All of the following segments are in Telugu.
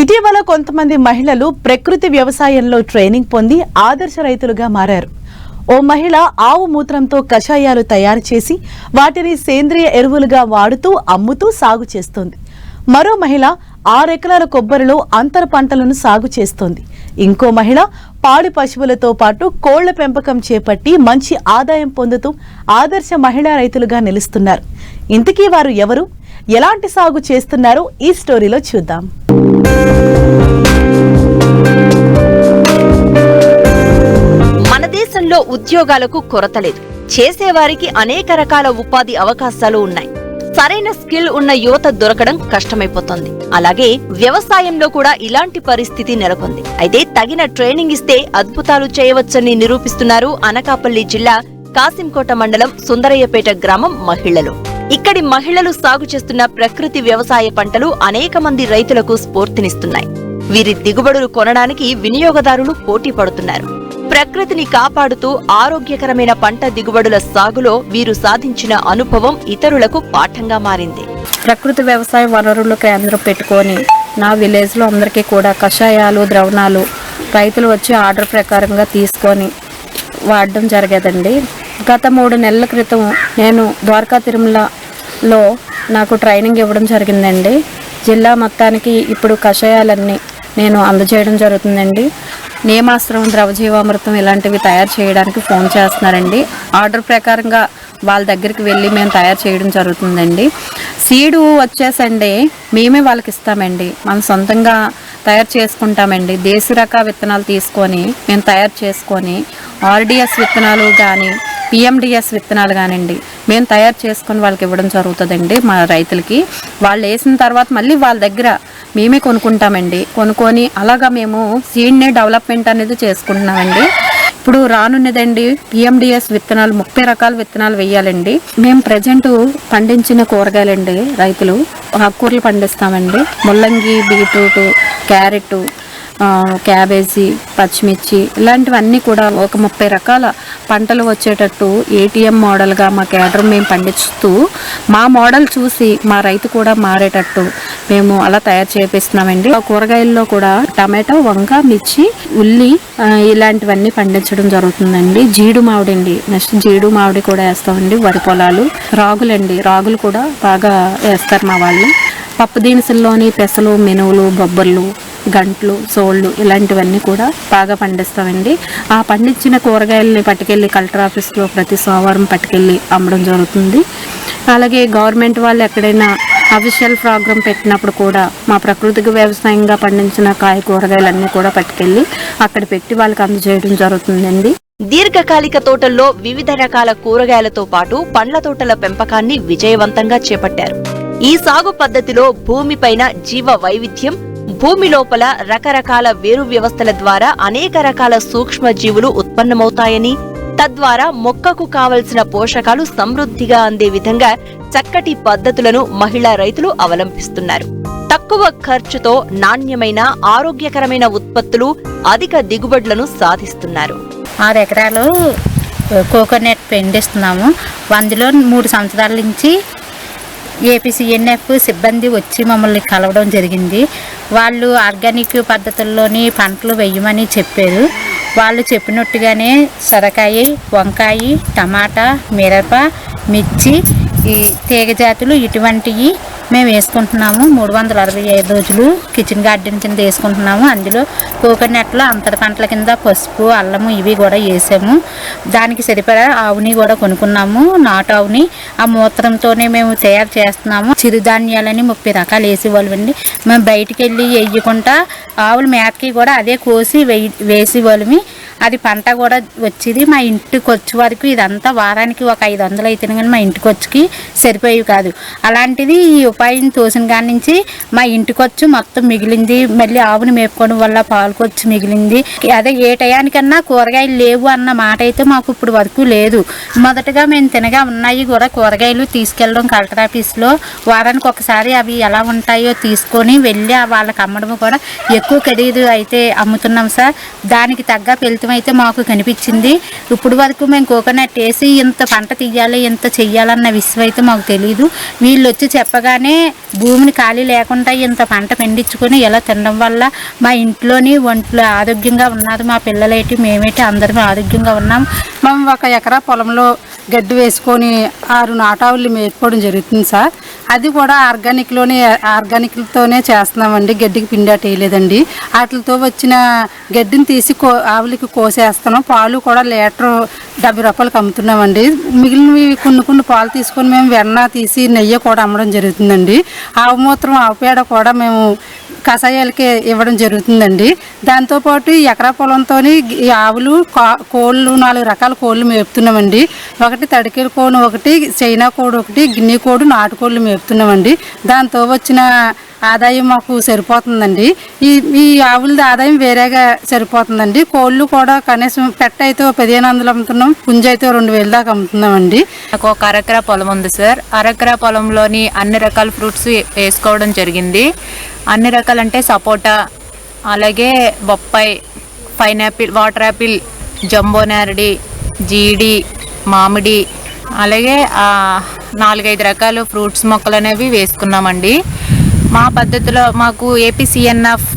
ఇటీవల కొంతమంది మహిళలు ప్రకృతి వ్యవసాయంలో ట్రైనింగ్ పొంది ఆదర్శ రైతులుగా మారారు. ఓ మహిళ ఆవు మూత్రంతో కషాయాలు తయారు చేసి వాటిని సేంద్రియ ఎరువులుగా వాడుతూ అమ్ముతూ సాగు చేస్తోంది. మరో మహిళ ఆరెకరాల కొబ్బరిలో అంతర పంటలను సాగు చేస్తోంది. ఇంకో మహిళ పాడి పశువులతో పాటు కోళ్ళ పెంపకం చేపట్టి మంచి ఆదాయం పొందుతూ ఆదర్శ మహిళా రైతులుగా నిలుస్తున్నారు. ఇంతకీ వారు ఎవరు? ఎలాంటి సాగు చేస్తున్నారో ఈ స్టోరీలో చూద్దాం. దేశంలో ఉద్యోగాలకు కొరత లేదు. చేసేవారికి అనేక రకాల ఉపాధి అవకాశాలు ఉన్నాయి. సరైన స్కిల్ ఉన్న యువత దొరకడం కష్టమైపోతుంది. అలాగే వ్యవసాయంలో కూడా ఇలాంటి పరిస్థితి నెలకొంది. అయితే తగిన ట్రైనింగ్ ఇస్తే అద్భుతాలు చేయవచ్చని నిరూపిస్తున్నారు అనకాపల్లి జిల్లా కాసింకోట మండలం సుందరయ్యపేట గ్రామం మహిళలు. ఇక్కడి మహిళలు సాగు చేస్తున్న ప్రకృతి వ్యవసాయ పంటలు అనేక మంది రైతులకు స్ఫూర్తినిస్తున్నాయి. వీరి దిగుబడులు కొనడానికి వినియోగదారులు పోటీ పడుతున్నారు. ప్రకృతిని కాపాడుతూ ఆరోగ్యకరమైన పంట దిగుబడుల సాగులో వీరు సాధించిన అనుభవం ఇతరులకు పాఠంగా మారింది. ప్రకృతి వ్యవసాయ వనరులు కేంద్రం పెట్టుకొని నా విలేజ్లో అందరికీ కూడా కషాయాలు ద్రవణాలు రైతులు వచ్చి ఆర్డర్ ప్రకారంగా తీసుకొని వాడడం జరిగేదండి. గత మూడు నెలల క్రితం నేను ద్వారకా తిరుమలలో నాకు ట్రైనింగ్ ఇవ్వడం జరిగిందండి. జిల్లా మొత్తానికి ఇప్పుడు కషాయాలన్నీ నేను అందజేయడం జరుగుతుందండి. నియమాశ్రమం ద్రవజీవామృతం ఇలాంటివి తయారు చేయడానికి ఫోన్ చేస్తున్నారండి. ఆర్డర్ ప్రకారంగా వాళ్ళ దగ్గరికి వెళ్ళి మేము తయారు చేయడం జరుగుతుందండి. సీడు వచ్చేసండి మేమే వాళ్ళకి ఇస్తామండి. మనం సొంతంగా తయారు చేసుకుంటామండి. దేశ రక విత్తనాలు తీసుకొని మేము తయారు చేసుకొని ఆర్డిఎస్ విత్తనాలు కానీ పిఎండిఎస్ విత్తనాలు కానివ్వండి మేము తయారు చేసుకొని వాళ్ళకి ఇవ్వడం జరుగుతుందండి మా రైతులకి. వాళ్ళు వేసిన తర్వాత మళ్ళీ వాళ్ళ దగ్గర మేమే కొనుక్కుంటామండి. కొనుక్కొని అలాగా మేము సీడ్ని డెవలప్మెంట్ అనేది చేసుకుంటున్నామండి. ఇప్పుడు రానున్నదండి పిఎండిఎస్ విత్తనాలు ముప్పై రకాల విత్తనాలు వేయాలండి. మేము ప్రజెంట్ పండించిన కూరగాయలండి రైతులు. ఆకుకూరలు పండిస్తామండి. ముల్లంగి బీట్రూట్ క్యారెట్ క్యాబేజీ పచ్చిమిర్చి ఇలాంటివన్నీ కూడా ఒక ముప్పై రకాల పంటలు వచ్చేటట్టు ఏటీఎం మోడల్గా మా కేడర్ మేము పండిస్తూ మా మోడల్ చూసి మా రైతు కూడా మారేటట్టు మేము అలా తయారు చేపిస్తున్నామండి. కూరగాయల్లో కూడా టమాటో వంక మిర్చి ఉల్లి ఇలాంటివన్నీ పండించడం జరుగుతుందండి. జీడు మామిడి అండి నెక్స్ట్ జీడు మామిడి కూడా వేస్తామండి. వరి పొలాలు రాగులండి. రాగులు కూడా బాగా వేస్తారు మా వాళ్ళు. పప్పు దినుసుల్లోని పెసలు మినువులు బొబ్బర్లు గంట్లు సోళ్ళు ఇలాంటివన్నీ కూడా బాగా పండిస్తామండి. ఆ పండించిన కూరగాయలని పట్టుకెళ్ళి కలెక్టర్ ఆఫీస్లో ప్రతి సోమవారం పట్టుకెళ్ళి అమ్మడం జరుగుతుంది. అలాగే గవర్నమెంట్ వాళ్ళు ఎక్కడైనా అఫీషియల్ ప్రోగ్రామ్ పెట్టినప్పుడు కూడా మా ప్రకృతికి వ్యవసాయంగా పండించిన కాయ కూరగాయలన్నీ కూడా పట్టుకెళ్ళి అక్కడ పెట్టి వాళ్ళకి అందజేయడం జరుగుతుందండి. దీర్ఘకాలిక తోటల్లో వివిధ రకాల కూరగాయలతో పాటు పండ్ల తోటల పెంపకాన్ని విజయవంతంగా చేపట్టారు. ఈ సాగు పద్ధతిలో భూమిపైన జీవ వైవిధ్యం భూమి లోపల రకరకాల వేరు వ్యవస్థల ద్వారా అనేక రకాల సూక్ష్మ జీవులు ఉత్పన్నమవుతాయని తద్వారా మొక్కకు కావలసిన పోషకాలు సమృద్ధిగా అందే విధంగా చక్కటి పద్ధతులను మహిళా రైతులు అవలంబిస్తున్నారు. తక్కువ ఖర్చుతో నాణ్యమైన ఆరోగ్యకరమైన ఉత్పత్తులు అధిక దిగుబడులను సాధిస్తున్నారు. ఆరు ఎకరాలు కోకోనట్ పెండిస్తున్నాము. అందులో మూడు సంవత్సరాల నుంచి ఏపీసీఎన్ఎఫ్ సిబ్బంది వచ్చి మమ్మల్ని కలవడం జరిగింది. వాళ్ళు ఆర్గానిక్ పద్ధతుల్లోని పంటలు వేయమని చెప్పారు. వాళ్ళు చెప్పినట్టుగానే సొరకాయ వంకాయ టమాటా మిరప మిర్చి ఈ తీగ జాతులు ఇటువంటివి మేము వేసుకుంటున్నాము. మూడు వందల అరవై ఐదు రోజులు కిచెన్ గార్డెన్ కింద వేసుకుంటున్నాము. అందులో కోకోనట్లో అంతర పంటల కింద పసుపు అల్లము ఇవి కూడా వేసాము. దానికి సరిపడా ఆవుని కూడా కొనుక్కున్నాము. నాటు ఆవుని ఆ మూత్రంతోనే మేము తయారు చేస్తున్నాము. చిరుధాన్యాలని ముప్పై రకాలు వేసేవాళ్ళమండి. మేము బయటికి వెళ్ళి వేయకుండా ఆవుల మేతకి కూడా అదే కోసి వేయి వేసేవాళ్ళమి. అది పంట కూడా వచ్చేది మా ఇంటికి వచ్చే వరకు ఇదంతా వారానికి ఒక ఐదు వందలు అయితేనే కానీ మా ఇంటికి వచ్చి సరిపోయేవి కాదు. అలాంటిది ఈ ఉపాయం తోసిన కాడి నుంచి మా ఇంటికి వచ్చి మొత్తం మిగిలింది. మళ్ళీ ఆవుని మేపుకోవడం వల్ల పాలుకొచ్చి మిగిలింది. అదే ఏ టయానికన్నా కూరగాయలు లేవు అన్న మాట అయితే మాకు ఇప్పుడు వరకు లేదు. మొదటగా మేము తినగా ఉన్నాయి కూడా కూరగాయలు తీసుకెళ్ళడం కలెక్టర్ ఆఫీస్లో. వారానికి ఒకసారి అవి ఎలా ఉంటాయో తీసుకొని వెళ్ళి వాళ్ళకి అమ్మడం కూడా ఎక్కువ ఖరీదు అయితే అమ్ముతున్నాం సార్. దానికి తగ్గ ఫలితం అయితే మాకు కనిపించింది. ఇప్పుడు వరకు మేము కోకోనట్ వేసి ఇంత పంట తీయాలి ఇంత చెయ్యాలన్న విషయం అయితే మాకు తెలియదు వీళ్ళు వచ్చి చెప్పగానే భూమిని ఖాళీ లేకుండా ఇంత పంట పండించుకొని ఇలా తినడం వల్ల మా ఇంట్లోని ఒంట్లో ఆరోగ్యంగా ఉన్నది మా పిల్లలేటి మేమేటి అందరం ఆరోగ్యంగా ఉన్నాం. మేము ఒక ఎకరా పొలంలో గడ్డి వేసుకొని ఆరు నాటావులు మేపుకోవడం జరుగుతుంది సార్. అది కూడా ఆర్గానిక్లోనే ఆర్గానిక్లతోనే చేస్తున్నామండి. గడ్డికి పిండి వేయలేదండి. వాటితో వచ్చిన గడ్డిని తీసి కో ఆవులకి కోసేస్తున్నాం. పాలు కూడా లీటర్ డెబ్బై రూపాయలకి అమ్ముతున్నామండి. మిగిలినవి కొన్ని కొన్ని పాలు తీసుకొని మేము వెన్న తీసి నెయ్యి కూడా అమ్మడం జరుగుతుందండి. ఆవు మూత్రం ఆవు పేడ కూడా మేము కషాయాలకి ఇవ్వడం జరుగుతుందండి. దాంతోపాటు ఎకరా పొలంతో ఈ ఆవులు కోళ్ళు నాలుగు రకాల కోళ్ళు మేపుతున్నామండి. ఒకటి తడికెల కోడి ఒకటి చైనా కోడి ఒకటి గిన్నె కోడు నాటుకోళ్ళు మేపుతున్నామండి. దాంతో వచ్చిన ఆదాయం మాకు సరిపోతుందండి. ఈ ఈ ఆవులది ఆదాయం వేరేగా సరిపోతుందండి. కోళ్ళు కూడా కనీసం పెట్ట అయితే పదిహేను వందలు అమ్ముతున్నాం పుంజ అయితే రెండు వేల దాకా అమ్ముతున్నామండి. నాకు ఒక అరకరా పొలం ఉంది సార్. అరకరా పొలంలోని అన్ని రకాల ఫ్రూట్స్ వేసుకోవడం జరిగింది. అన్ని రకాలంటే సపోటా అలాగే బొప్పాయి పైనాపిల్ వాటర్ యాపిల్ జంబో నేరడి జీడి మామిడి అలాగే నాలుగైదు రకాల ఫ్రూట్స్ మొక్కలు అనేవి వేసుకున్నామండి. మా పద్ధతిలో మాకు ఏపీసీఎన్ఎఫ్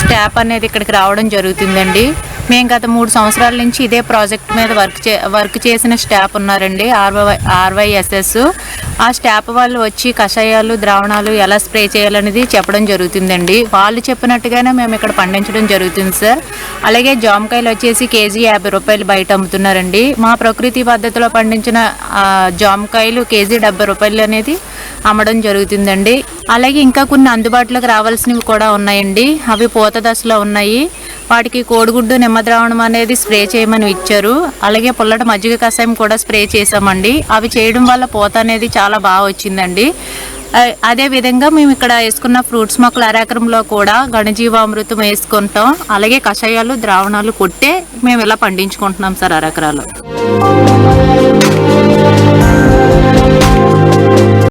స్టాప్ అనేది ఇక్కడికి రావడం జరుగుతుందండి. మేము గత మూడు సంవత్సరాల నుంచి ఇదే ప్రాజెక్ట్ మీద వర్క్ చే వర్క్ చేసిన స్టాప్ ఉన్నారండి ఆర్వై ఆర్వైఎస్ఎస్. ఆ స్టాప్ వాళ్ళు వచ్చి కషాయాలు ద్రావణాలు ఎలా స్ప్రే చేయాలనేది చెప్పడం జరుగుతుందండి. వాళ్ళు చెప్పినట్టుగానే మేము ఇక్కడ పండించడం జరుగుతుంది సార్. అలాగే జామకాయలు వచ్చేసి కేజీ యాభై రూపాయలు బయట అమ్ముతున్నారండి. మా ప్రకృతి పద్ధతిలో పండించిన జామకాయలు కేజీ డెబ్బై రూపాయలు అనేది అమ్మడం జరుగుతుందండి. అలాగే ఇంకా కొన్ని అందుబాటులోకి రావాల్సినవి కూడా ఉన్నాయండి. అవి పూత దశలో ఉన్నాయి. వాటికి కోడిగుడ్డు నిమ్మద్రావణం అనేది స్ప్రే చేయమని ఇచ్చారు. అలాగే పుల్లటి మజ్జిగ కషాయం కూడా స్ప్రే చేసామండి అవి చేయడం వల్ల పూత అనేది చాలా బాగా వచ్చిందండి. అదేవిధంగా అదే విధంగా మేము ఇక్కడ వేసుకున్న ఫ్రూట్స్ మొక్కల అరాకరంలో కూడా ఘనజీవామృతం వేసుకుంటాం. అలాగే కషాయాలు ద్రావణాలు కొట్టే మేము ఇలా పండించుకుంటున్నాం సార్ అరెకరాలు.